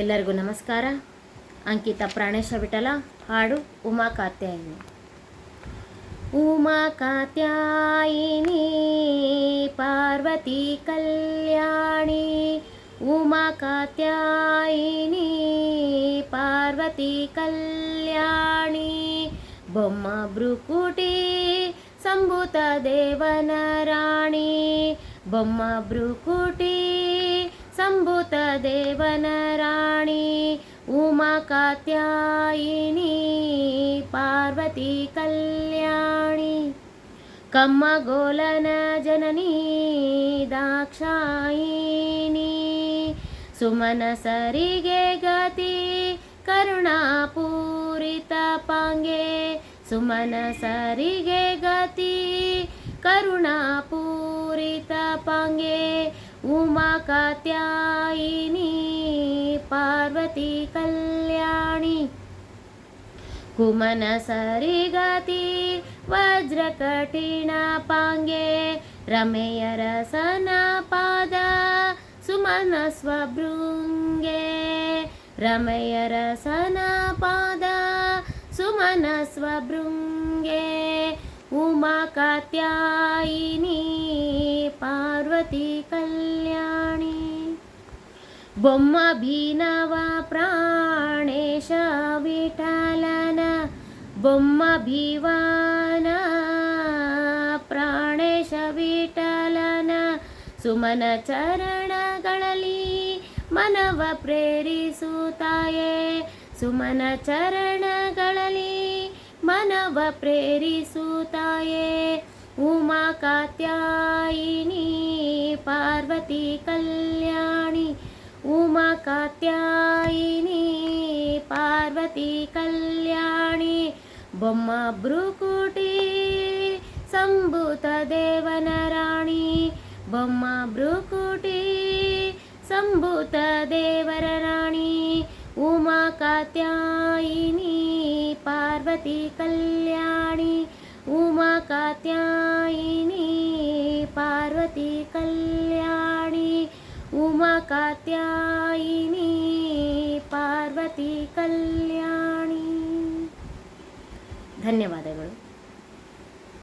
ಎಲ್ಲರಿಗೂ ನಮಸ್ಕಾರ ಅಂಕಿತ ಪ್ರಾಣೇಶ ವಿಠಲ ಹಾಡು ಉಮಾ ಕಾತ್ಯಾಯಿನಿ ಉಮಾ ಕಾತ್ಯಾಯಿನಿ ಪಾರ್ವತಿ ಕಲ್ಯಾಣಿ ಉಮಾ ಕಾತ್ಯಾಯಿನಿ ಪಾರ್ವತಿ ಕಲ್ಯಾಣಿ ಬೊಮ್ಮ ಬ್ರುಕುಟಿ ಸಂಭೂತ ದೇವನ ರಾಣಿ ಬೊಮ್ಮ ಬ್ರುಕುಟಿ ಸಂಭೂತ ದೇವನ ರಾಣಿ ಉಮಾ ಕಾತ್ಯಾಯಿನಿ, ಪಾರ್ವತಿ ಕಲ್ಯಾಣಿ ಕಮ್ಮಗೋಲನ ಜನನಿ ದಾಕ್ಷಾಯಿನಿ ಸುಮನ ಸರಿಗೆ ಗತಿ, ಕರುಣಾಪೂರಿತ ಪಾಂಗೆ, ಸುಮನ ಸರಿಗೆ ಗತಿ, ಕರುಣಾಪೂರಿತ ಪಾಂಗೆ, ಉಮಾ ಕಾತ್ಯಾಯಿನಿ ಪಾರ್ವತಿ ಕಲ್ಯಾಣಿ ಕುಮನ ಸರಿಗತಿ ವಜ್ರ ಕಠಿಣ ಪಾಂಗೆ ರಮೆಯ ರಸನ ಪಾದ ಸುಮನ ಸ್ವಭೃಂಗೆ ರಮೆಯ ರಸನ ಪಾದ ಸುಮನ ಸ್ವಭೃಂಗೆ ಉಮಾ ಕಾತ್ಯಾಯಿನಿ ಪಾರ್ವತಿ ಕಲ್ಯಾಣಿ ಬೊಮ್ಮ ಭೀನವ ಪ್ರಾಣೇಶ ವಿಠಲನ ಬೊಮ್ಮ ಭೀವಾನ ಪ್ರಾಣೇಶ ವಿಠಲನ ಸುಮನ ಚರಣಗಳಲ್ಲಿ ಮನವ ಪ್ರೇರಿಸುತ್ತಾಯೇ ಸುಮನ ಚರಣಗಳಲ್ಲಿ ಮನವ ಪ್ರೇರಿಸುತ್ತಾಯೇ ಉಮಾ ಕಾತ್ಯಾಯಿನಿ ಪಾರ್ವತಿ ಕಲ್ಯಾಣಿ కాత్యాయిని పార్వతీ కళ్యాణి బొమ్మ భ్రుకుటి సంభూత దేవనరాణి బొమ్మ భ్రుకుటి సంభూత దేవరరాణి ఉమా కాత్యాయిని పార్వతీ కళ్యాణి ఉమా కాత్యాయిని పార్వతీ కళ్యాణి ಕಾತ್ಯಾಯಿನಿ ಪಾರ್ವತಿ ಕಲ್ಯಾಣಿ ಉಮಾ ಕಾತ್ಯಾಯಿನಿ ಪಾರ್ವತಿ ಕಲ್ಯಾಣಿ. ಧನ್ಯವಾದಗಳು.